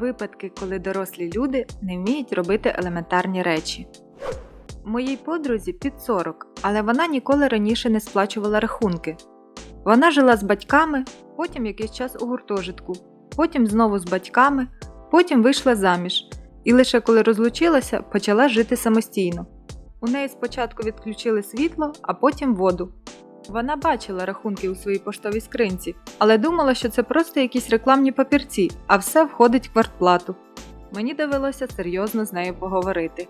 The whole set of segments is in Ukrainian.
Випадки, коли дорослі люди не вміють робити елементарні речі. Моїй подрузі під 40, але вона ніколи раніше не сплачувала рахунки. Вона жила з батьками, потім якийсь час у гуртожитку, потім знову з батьками, потім вийшла заміж і лише коли розлучилася, почала жити самостійно. У неї спочатку відключили світло, а потім воду. Вона бачила рахунки у своїй поштовій скринці, але думала, що це просто якісь рекламні папірці, а все входить в квартплату. Мені довелося серйозно з нею поговорити.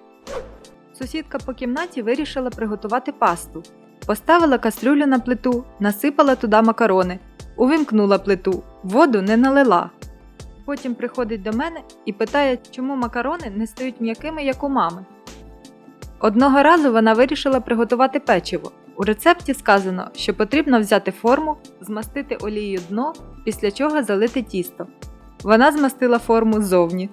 Сусідка по кімнаті вирішила приготувати пасту. Поставила кастрюлю на плиту, насипала туди макарони, увімкнула плиту, воду не налила. Потім приходить до мене і питає, чому макарони не стають м'якими, як у мами. Одного разу вона вирішила приготувати печиво. У рецепті сказано, що потрібно взяти форму, змастити олією дно, після чого залити тісто. Вона змастила форму ззовні.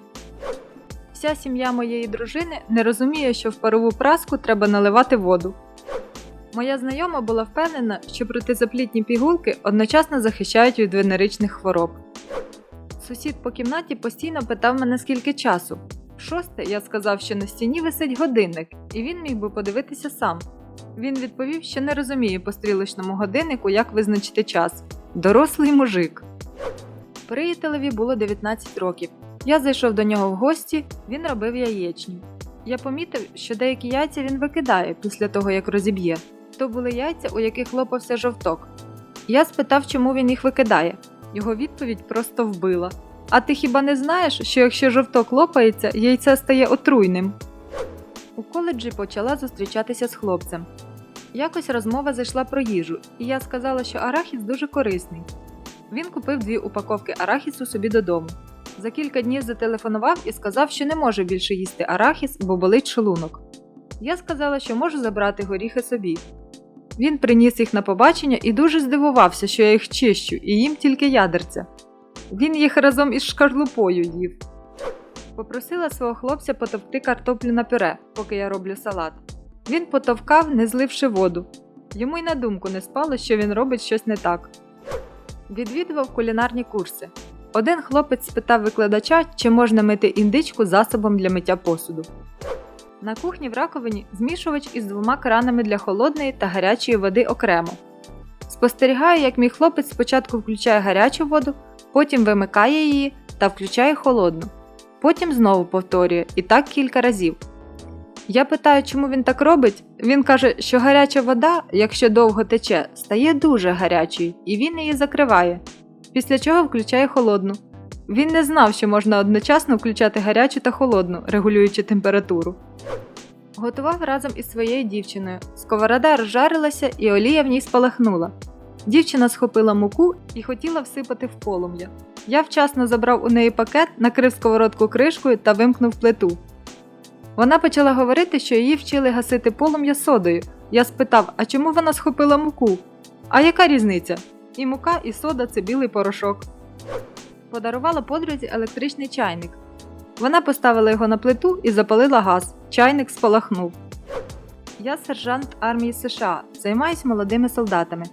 Вся сім'я моєї дружини не розуміє, що в парову праску треба наливати воду. Моя знайома була впевнена, що протизаплітні пігулки одночасно захищають від венеричних хвороб. Сусід по кімнаті постійно питав мене скільки часу. Шосте я сказав, що на стіні висить годинник, і він міг би подивитися сам. Він відповів, що не розуміє по стрілочному годиннику, як визначити час. Дорослий мужик. Приятелеві було 19 років. Я зайшов до нього в гості, він робив яєчню. Я помітив, що деякі яйця він викидає після того, як розіб'є. То були яйця, у яких лопався жовток. Я спитав, чому він їх викидає. Його відповідь просто вбила. А ти хіба не знаєш, що якщо жовток лопається, яйце стає отруйним? У коледжі почала зустрічатися з хлопцем. Якось розмова зайшла про їжу, і я сказала, що арахіс дуже корисний. Він купив дві упаковки арахісу собі додому. За кілька днів зателефонував і сказав, що не може більше їсти арахіс, бо болить шлунок. Я сказала, що можу забрати горіхи собі. Він приніс їх на побачення і дуже здивувався, що я їх чищу, і їм тільки ядерця. Він їх разом із шкарлупою їв. Попросила свого хлопця потовкти картоплю на пюре, поки я роблю салат. Він потовкав, не зливши воду. Йому й на думку не спало, що він робить щось не так. Відвідував кулінарні курси. Один хлопець спитав викладача, чи можна мити індичку засобом для миття посуду. На кухні в раковині змішувач із двома кранами для холодної та гарячої води окремо. Спостерігаю, як мій хлопець спочатку включає гарячу воду, потім вимикає її та включає холодну. Потім знову повторює і так кілька разів. Я питаю, чому він так робить. Він каже, що гаряча вода, якщо довго тече, стає дуже гарячою, і він її закриває, після чого включає холодну. Він не знав, що можна одночасно включати гарячу та холодну, регулюючи температуру. Готував разом із своєю дівчиною. Сковорода розжарилася і олія в ній спалахнула. Дівчина схопила муку і хотіла всипати в полум'я. Я вчасно забрав у неї пакет, накрив сковородку кришкою та вимкнув плиту. Вона почала говорити, що її вчили гасити полум'я содою. Я спитав, а чому вона схопила муку? А яка різниця? І мука, і сода це білий порошок. Подарувала подрузі електричний чайник. Вона поставила його на плиту і запалила газ. Чайник спалахнув. Я сержант армії США, займаюсь молодими солдатами.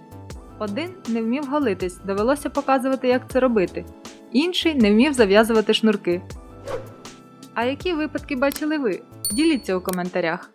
Один не вмів голитись, довелося показувати, як це робити. Інший не вмів зав'язувати шнурки. А які випадки бачили ви? Діліться у коментарях.